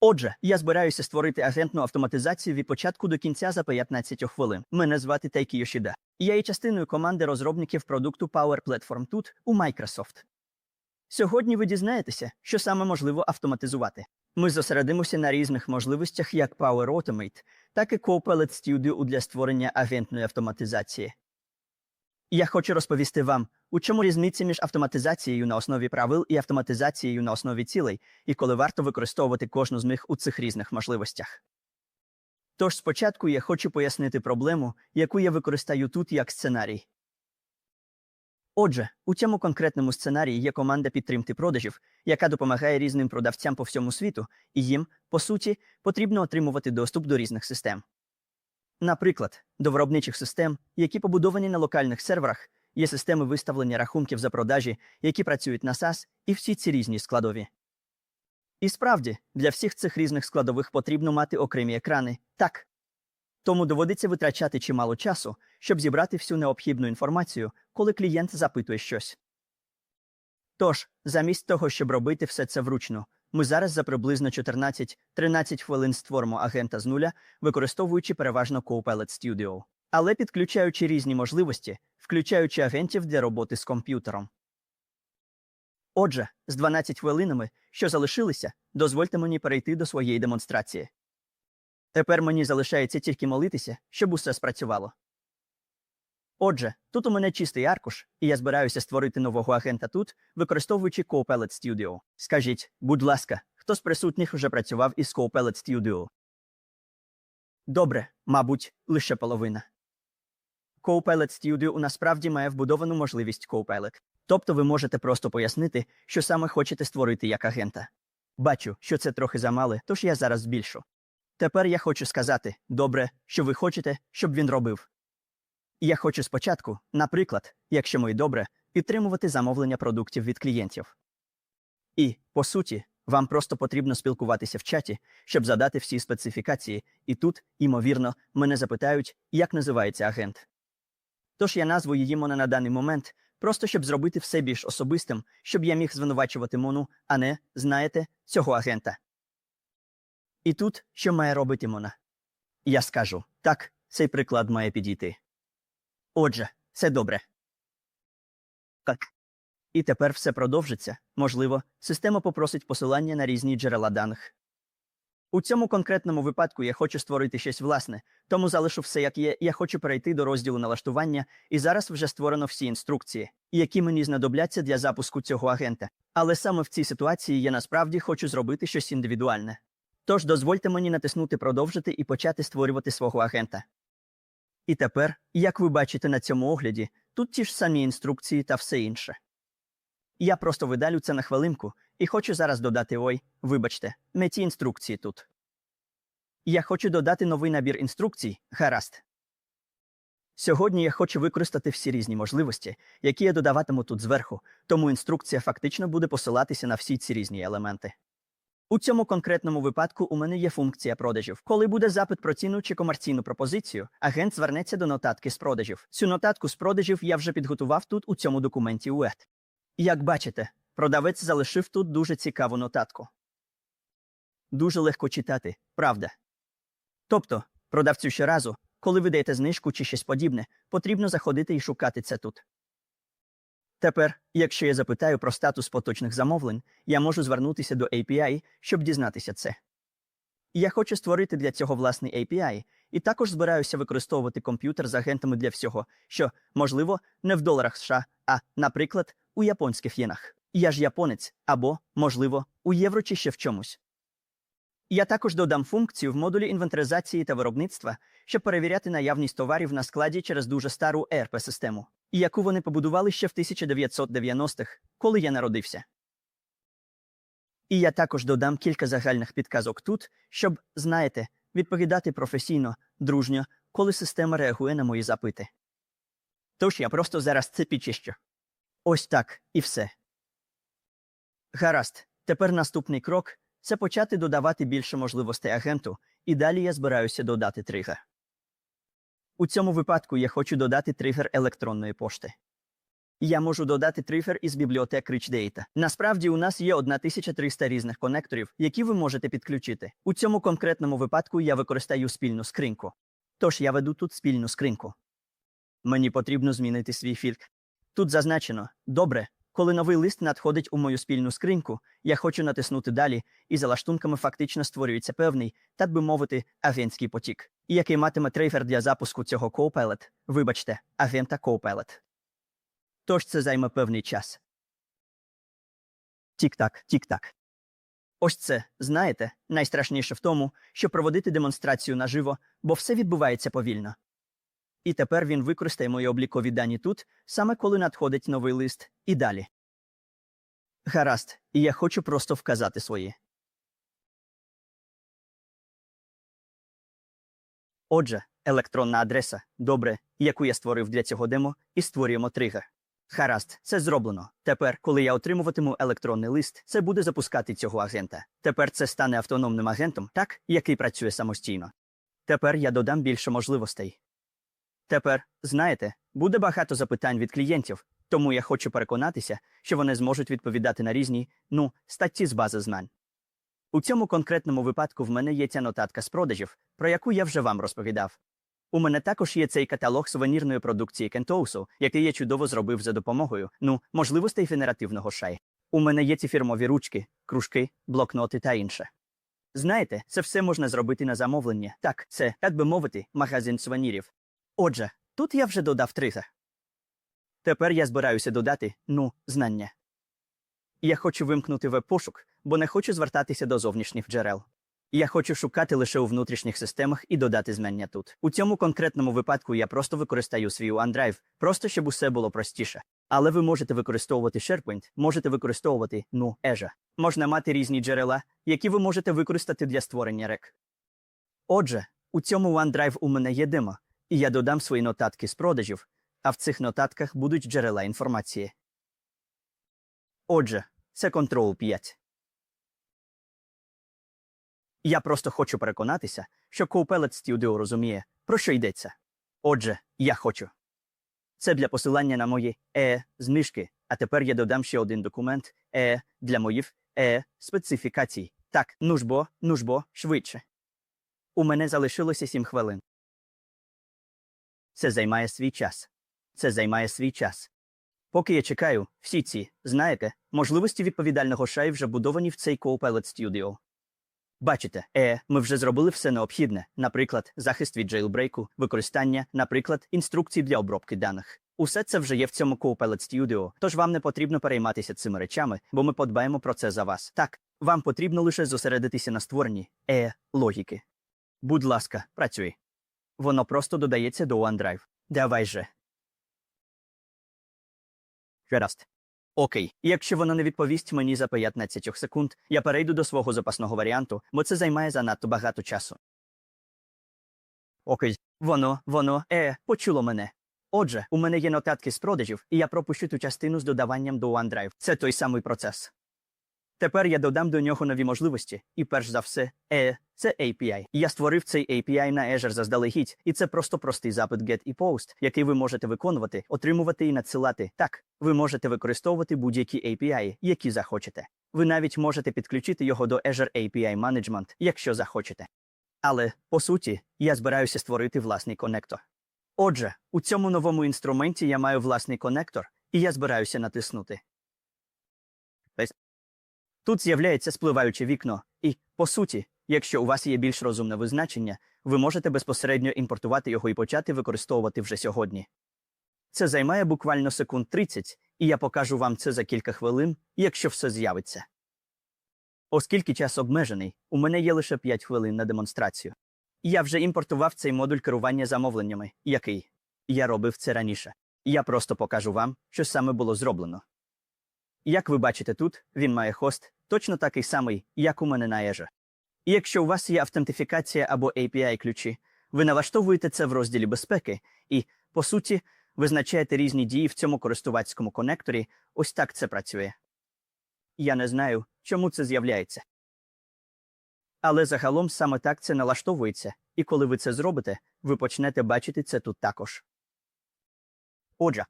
Отже, я збираюся створити агентну автоматизацію від початку до кінця за 15 хвилин. Мене звати Тайкі Йошіда. Я є частиною команди розробників продукту Power Platform тут у Microsoft. Сьогодні ви дізнаєтеся, що саме можливо автоматизувати. Ми зосередимося на різних можливостях як Power Automate, так і Copilot Studio для створення агентної автоматизації. Я хочу розповісти вам, у чому різниця між автоматизацією на основі правил і автоматизацією на основі цілей, і коли варто використовувати кожну з них у цих різних можливостях. Тож спочатку я хочу пояснити проблему, яку я використаю тут як сценарій. Отже, у цьому конкретному сценарії є команда підтримки продажів, яка допомагає різним продавцям по всьому світу, і їм, по суті, потрібно отримувати доступ до різних систем. Наприклад, до виробничих систем, які побудовані на локальних серверах, є системи виставлення рахунків за продажі, які працюють на SaaS, і всі ці різні складові. І справді, для всіх цих різних складових потрібно мати окремі екрани, так. Тому доводиться витрачати чимало часу, щоб зібрати всю необхідну інформацію, коли клієнт запитує щось. Тож, замість того, щоб робити все це вручну, ми зараз за приблизно 14-13 хвилин створимо агента з нуля, використовуючи переважно Copilot Studio, але підключаючи різні можливості, включаючи агентів для роботи з комп'ютером. Отже, з 12 хвилинами, що залишилися, дозвольте мені перейти до своєї демонстрації. Тепер мені залишається тільки молитися, щоб усе спрацювало. Отже, тут у мене чистий аркуш, і я збираюся створити нового агента тут, використовуючи Copilot Studio. Скажіть, будь ласка, хто з присутніх вже працював із Copilot Studio? Добре, мабуть, лише половина. Copilot Studio насправді має вбудовану можливість Copilot. Тобто ви можете просто пояснити, що саме хочете створити як агента. Бачу, що це трохи замале, тож я зараз збільшу. Тепер я хочу сказати добре, що ви хочете, щоб він робив. Я хочу спочатку, наприклад, якщо ми добре, підтримувати замовлення продуктів від клієнтів. І, по суті, вам просто потрібно спілкуватися в чаті, щоб задати всі специфікації, і тут, ймовірно, мене запитають, як називається агент. Тож я назву її Мона на даний момент, просто щоб зробити все більш особистим, щоб я міг звинувачувати Мону, а не, знаєте, цього агента. І тут що має робити Мона? Я скажу так, цей приклад має підійти. Отже, це добре. Так. І тепер все продовжиться. Можливо, система попросить посилання на різні джерела даних. У цьому конкретному випадку я хочу створити щось власне, тому залишу все як є. Я хочу перейти до розділу налаштування, і зараз вже створено всі інструкції, які мені знадобляться для запуску цього агента. Але саме в цій ситуації я насправді хочу зробити щось індивідуальне. Тож дозвольте мені натиснути продовжити і почати створювати свого агента. І тепер, як ви бачите на цьому огляді, тут ті ж самі інструкції та все інше. Я просто видалю це на хвилинку і хочу зараз додати ой, вибачте, не ті інструкції тут. Я хочу додати новий набір інструкцій, гаразд. Сьогодні я хочу використати всі різні можливості, які я додаватиму тут зверху, тому інструкція фактично буде посилатися на всі ці різні елементи. У цьому конкретному випадку у мене є функція продажів. Коли буде запит про ціну чи комерційну пропозицію, агент звернеться до нотатки з продажів. Цю нотатку з продажів я вже підготував тут у цьому документі UET. Як бачите, продавець залишив тут дуже цікаву нотатку. Дуже легко читати, правда. Тобто, продавцю щоразу, коли ви даєте знижку чи щось подібне, потрібно заходити і шукати це тут. Тепер, якщо я запитаю про статус поточних замовлень, я можу звернутися до API, щоб дізнатися це. Я хочу створити для цього власний API, і також збираюся використовувати комп'ютер з агентами для всього, що, можливо, не в доларах США, а, наприклад, у японських єнах. Я ж японець, або, можливо, у євро чи ще в чомусь. Я також додам функцію в модулі інвентаризації та виробництва, щоб перевіряти наявність товарів на складі через дуже стару ERP-систему, яку вони побудували ще в 1990-х, коли я народився. І я також додам кілька загальних підказок тут, щоб, знаєте, відповідати професійно, дружньо, коли система реагує на мої запити. Тож я просто зараз це підчищу. Ось так, і все. Гаразд, тепер наступний крок це почати додавати більше можливостей агенту, і далі я збираюся додати тригер. У цьому випадку я хочу додати тригер електронної пошти. Я можу додати трифер із бібліотек Rich Data. Насправді у нас є 1300 різних конекторів, які ви можете підключити. У цьому конкретному випадку я використаю спільну скриньку. Тож я веду тут спільну скриньку. Мені потрібно змінити свій фільтр. Тут зазначено добре, коли новий лист надходить у мою спільну скриньку, я хочу натиснути далі, і за лаштунками фактично створюється певний, так би мовити, агентський потік, який матиме трейфер для запуску цього Copilot, вибачте, агента Copilot. Тож це займе певний час. Тік-так, тік-так. Ось це, знаєте, найстрашніше в тому, що проводити демонстрацію наживо, бо все відбувається повільно. І тепер він використає мої облікові дані тут, саме коли надходить новий лист, і далі. Гаразд, я хочу просто вказати свої. Отже, електронна адреса, добре, яку я створив для цього демо, і створюємо тригер. Гаразд, це зроблено. Тепер, коли я отримуватиму електронний лист, це буде запускати цього агента. Тепер це стане автономним агентом, так, який працює самостійно. Тепер я додам більше можливостей. Тепер, знаєте, буде багато запитань від клієнтів, тому я хочу переконатися, що вони зможуть відповідати на різні, ну, статті з бази знань. У цьому конкретному випадку в мене є ця нотатка з продажів, про яку я вже вам розповідав. У мене також є цей каталог сувенірної продукції Кентоусу, який я чудово зробив за допомогою, ну, можливостей генеративного шай. У мене є ці фірмові ручки, кружки, блокноти та інше. Знаєте, це все можна зробити на замовлення. Так, це, так би мовити, магазин сувенірів. Отже, тут я вже додав тригер. Тепер я збираюся додати, ну, знання. Я хочу вимкнути веб-пошук, бо не хочу звертатися до зовнішніх джерел. Я хочу шукати лише у внутрішніх системах і додати знання тут. У цьому конкретному випадку я просто використаю свій OneDrive, просто щоб усе було простіше. Але ви можете використовувати SharePoint, можете використовувати, ну, Azure. Можна мати різні джерела, які ви можете використати для створення рек. Отже, у цьому OneDrive у мене є демо, і я додам свої нотатки з продажів, а в цих нотатках будуть джерела інформації. Отже, це Ctrl 5. Я просто хочу переконатися, що Copilot Studio розуміє, про що йдеться. Отже, я хочу. Це для посилання на мої е знижки, а тепер я додам ще один документ е для моїх е специфікацій. Так, ну ж бо, ну ж бо, швидше. У мене залишилося 7 хвилин. Це займає свій час. Це займає свій час. Поки я чекаю, всі ці, знаєте, можливості відповідального шай вже будовані в цей Copilot Studio. Бачите, е, ми вже зробили все необхідне, наприклад, захист від джейлбрейку, використання, наприклад, інструкцій для обробки даних. Усе це вже є в цьому Copilot Studio, тож вам не потрібно перейматися цими речами, бо ми подбаємо про це за вас. Так, вам потрібно лише зосередитися на створенні е логіки. Будь ласка, працюй. Воно просто додається до OneDrive. Давай же. Гаразд. Окей, якщо воно не відповість мені за 15 секунд, я перейду до свого запасного варіанту, бо це займає занадто багато часу. Окей, воно, воно, е, почуло мене. Отже, у мене є нотатки з продажів, і я пропущу ту частину з додаванням до OneDrive. Це той самий процес. Тепер я додам до нього нові можливості, і перш за все, е, це API. Я створив цей API на Azure заздалегідь, і це просто простий запит GET і POST, який ви можете виконувати, отримувати і надсилати. Так, ви можете використовувати будь-які API, які захочете. Ви навіть можете підключити його до Azure API Management, якщо захочете. Але, по суті, я збираюся створити власний конектор. Отже, у цьому новому інструменті я маю власний конектор, і я збираюся натиснути. Тут з'являється спливаюче вікно, і, по суті, якщо у вас є більш розумне визначення, ви можете безпосередньо імпортувати його і почати використовувати вже сьогодні. Це займає буквально секунд 30, і я покажу вам це за кілька хвилин, якщо все з'явиться. Оскільки час обмежений, у мене є лише 5 хвилин на демонстрацію. Я вже імпортував цей модуль керування замовленнями, який я робив це раніше. Я просто покажу вам, що саме було зроблено. Як ви бачите тут, він має хост, точно такий самий, як у мене на Azure. І якщо у вас є автентифікація або API ключі, ви налаштовуєте це в розділі безпеки і, по суті, визначаєте різні дії в цьому користувацькому конекторі, ось так це працює. Я не знаю, чому це з'являється. Але загалом саме так це налаштовується, і коли ви це зробите, ви почнете бачити це тут також. Отже,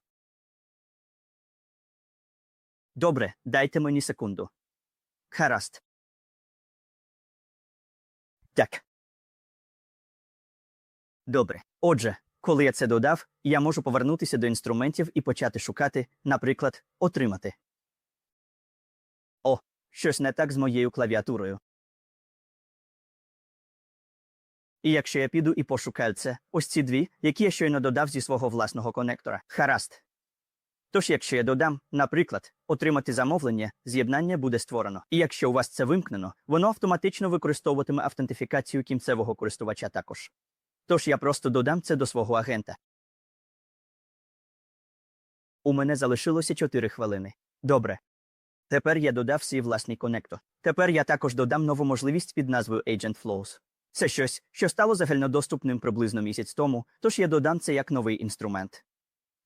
Добре, дайте мені секунду. Гаразд. Так. Добре. Отже, коли я це додав, я можу повернутися до інструментів і почати шукати, наприклад, отримати. О, щось не так з моєю клавіатурою. І якщо я піду і пошукаю це, ось ці дві, які я щойно додав зі свого власного конектора. Гаразд. Тож, якщо я додам, наприклад, отримати замовлення, з'єднання буде створено. І якщо у вас це вимкнено, воно автоматично використовуватиме автентифікацію кінцевого користувача також. Тож я просто додам це до свого агента. У мене залишилося 4 хвилини. Добре. Тепер я додав свій власний конектор. Тепер я також додам нову можливість під назвою Agent Flows. Це щось, що стало загальнодоступним приблизно місяць тому, тож я додам це як новий інструмент.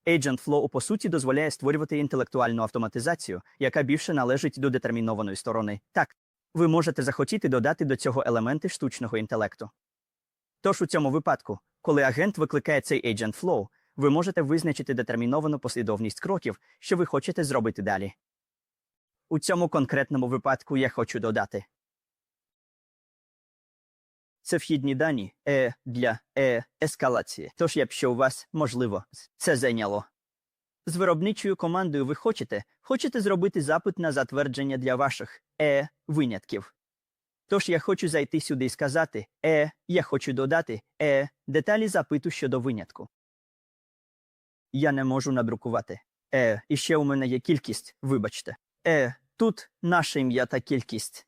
Agent Flow по суті дозволяє створювати інтелектуальну автоматизацію, яка більше належить до детермінованої сторони. Так, ви можете захотіти додати до цього елементи штучного інтелекту. Тож у цьому випадку, коли агент викликає цей Agent Flow, ви можете визначити детерміновану послідовність кроків, що ви хочете зробити далі. У цьому конкретному випадку я хочу додати. Це вхідні дані е, для е, ескалації. Тож, якщо у вас, можливо, це зайняло. З виробничою командою ви хочете, хочете зробити запит на затвердження для ваших е, винятків. Тож я хочу зайти сюди і сказати е, я хочу додати е, деталі запиту щодо винятку. Я не можу надрукувати. Е, і ще у мене є кількість, вибачте. Е, тут наше ім'я та кількість.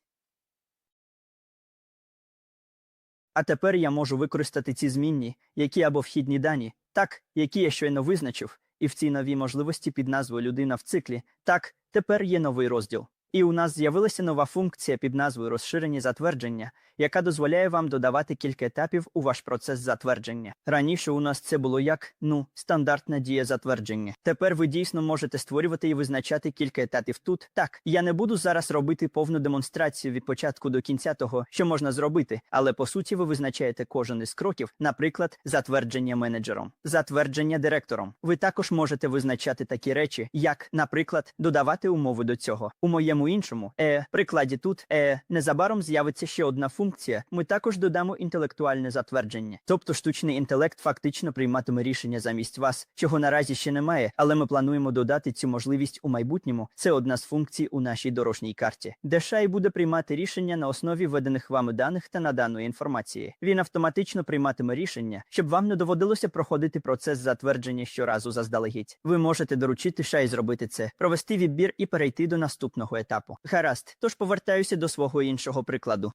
А тепер я можу використати ці змінні, які або вхідні дані, так, які я щойно визначив, і в цій новій можливості під назвою Людина в циклі, так, тепер є новий розділ. І у нас з'явилася нова функція під назвою Розширені затвердження, яка дозволяє вам додавати кілька етапів у ваш процес затвердження. Раніше у нас це було як ну, стандартна дія затвердження. Тепер ви дійсно можете створювати і визначати кілька етапів тут. Так, я не буду зараз робити повну демонстрацію від початку до кінця того, що можна зробити, але по суті ви визначаєте кожен із кроків, наприклад, затвердження менеджером, затвердження директором. Ви також можете визначати такі речі, як, наприклад, додавати умови до цього. У моєму іншому е, прикладі тут е, незабаром з'явиться ще одна функція. Ми також додамо інтелектуальне затвердження. Тобто штучний інтелект фактично прийматиме рішення замість вас, чого наразі ще немає, але ми плануємо додати цю можливість у майбутньому. Це одна з функцій у нашій дорожній карті, де Шай буде приймати рішення на основі введених вами даних та наданої інформації. Він автоматично прийматиме рішення, щоб вам не доводилося проходити процес затвердження щоразу заздалегідь. Ви можете доручити Шай зробити це, провести відбір і перейти до наступного етапу. Гаразд, тож повертаюся до свого іншого прикладу.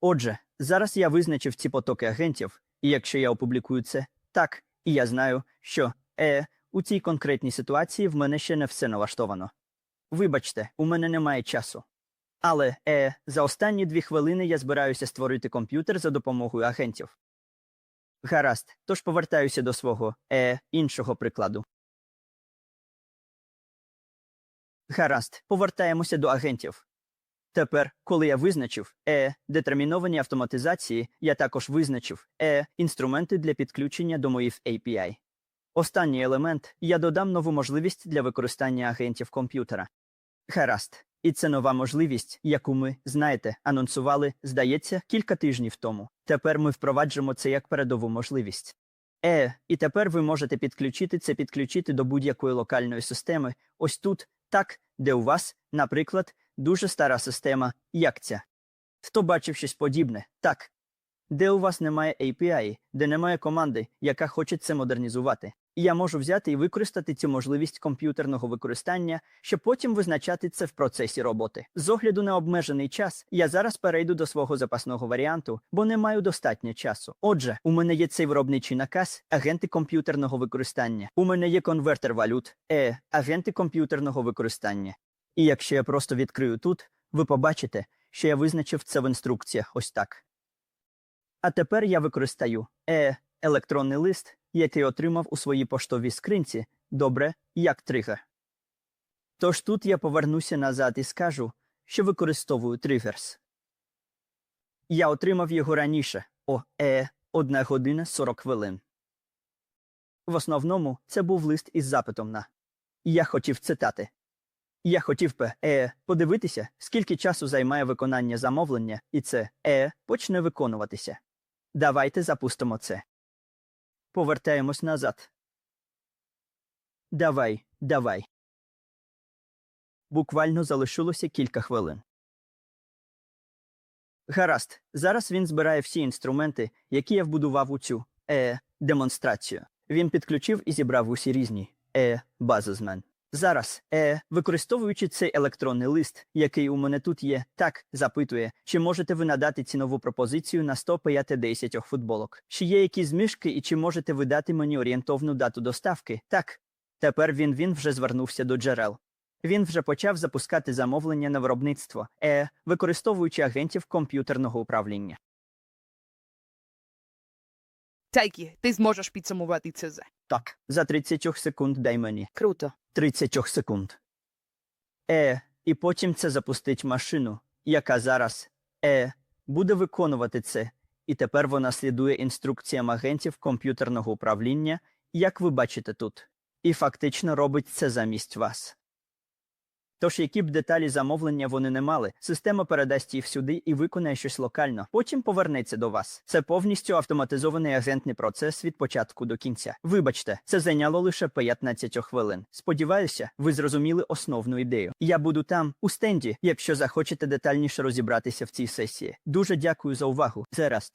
Отже, зараз я визначив ці потоки агентів, і якщо я опублікую це, так, і я знаю, що е, у цій конкретній ситуації в мене ще не все налаштовано. Вибачте, у мене немає часу. Але е, за останні дві хвилини я збираюся створити комп'ютер за допомогою агентів. Гаразд, тож повертаюся до свого е, іншого прикладу. Гаразд, повертаємося до агентів. Тепер, коли я визначив е, детерміновані автоматизації, я також визначив е, інструменти для підключення до моїх API. Останній елемент я додам нову можливість для використання агентів комп'ютера. Гаразд. І це нова можливість, яку ми, знаєте, анонсували, здається, кілька тижнів тому. Тепер ми впроваджуємо це як передову можливість. Е, і тепер ви можете підключити це підключити до будь-якої локальної системи, ось тут, так, де у вас, наприклад, дуже стара система, як ця. Хто бачив щось подібне? Так. Де у вас немає API, де немає команди, яка хоче це модернізувати. І я можу взяти і використати цю можливість комп'ютерного використання, щоб потім визначати це в процесі роботи. З огляду на обмежений час, я зараз перейду до свого запасного варіанту, бо не маю достатньо часу. Отже, у мене є цей виробничий наказ, агенти комп'ютерного використання. У мене є конвертер валют, е, агенти комп'ютерного використання. І якщо я просто відкрию тут, ви побачите, що я визначив це в інструкціях ось так. А тепер я використаю е, електронний лист, який отримав у своїй поштовій скринці, добре, як тригер. Тож тут я повернуся назад і скажу, що використовую тригерс. Я отримав його раніше о е, 1 година 40 хвилин. В основному це був лист із запитом на. Я хотів цитати. Я хотів би е, подивитися, скільки часу займає виконання замовлення, і це е почне виконуватися. Давайте запустимо це. Повертаємось назад. Давай, давай. Буквально залишилося кілька хвилин. Гаразд, зараз він збирає всі інструменти, які я вбудував у цю е демонстрацію. Він підключив і зібрав усі різні е бази з мен. Зараз, е, використовуючи цей електронний лист, який у мене тут є, так запитує, чи можете ви надати цінову пропозицію на 150 футболок. Чи є якісь змішки і чи можете ви дати мені орієнтовну дату доставки? Так. Тепер він він вже звернувся до джерел. Він вже почав запускати замовлення на виробництво, е, використовуючи агентів комп'ютерного управління. Тайкі, ти зможеш підсумувати це за. Так, за 30 секунд дай мені. Круто. 30 секунд. Е, і потім це запустить машину, яка зараз е, буде виконувати це. І тепер вона слідує інструкціям агентів комп'ютерного управління, як ви бачите тут, і фактично робить це замість вас. Тож, які б деталі замовлення вони не мали, система передасть їх сюди і виконає щось локально, потім повернеться до вас. Це повністю автоматизований агентний процес від початку до кінця. Вибачте, це зайняло лише 15 хвилин. Сподіваюся, ви зрозуміли основну ідею. Я буду там, у стенді, якщо захочете детальніше розібратися в цій сесії. Дуже дякую за увагу. Зараз.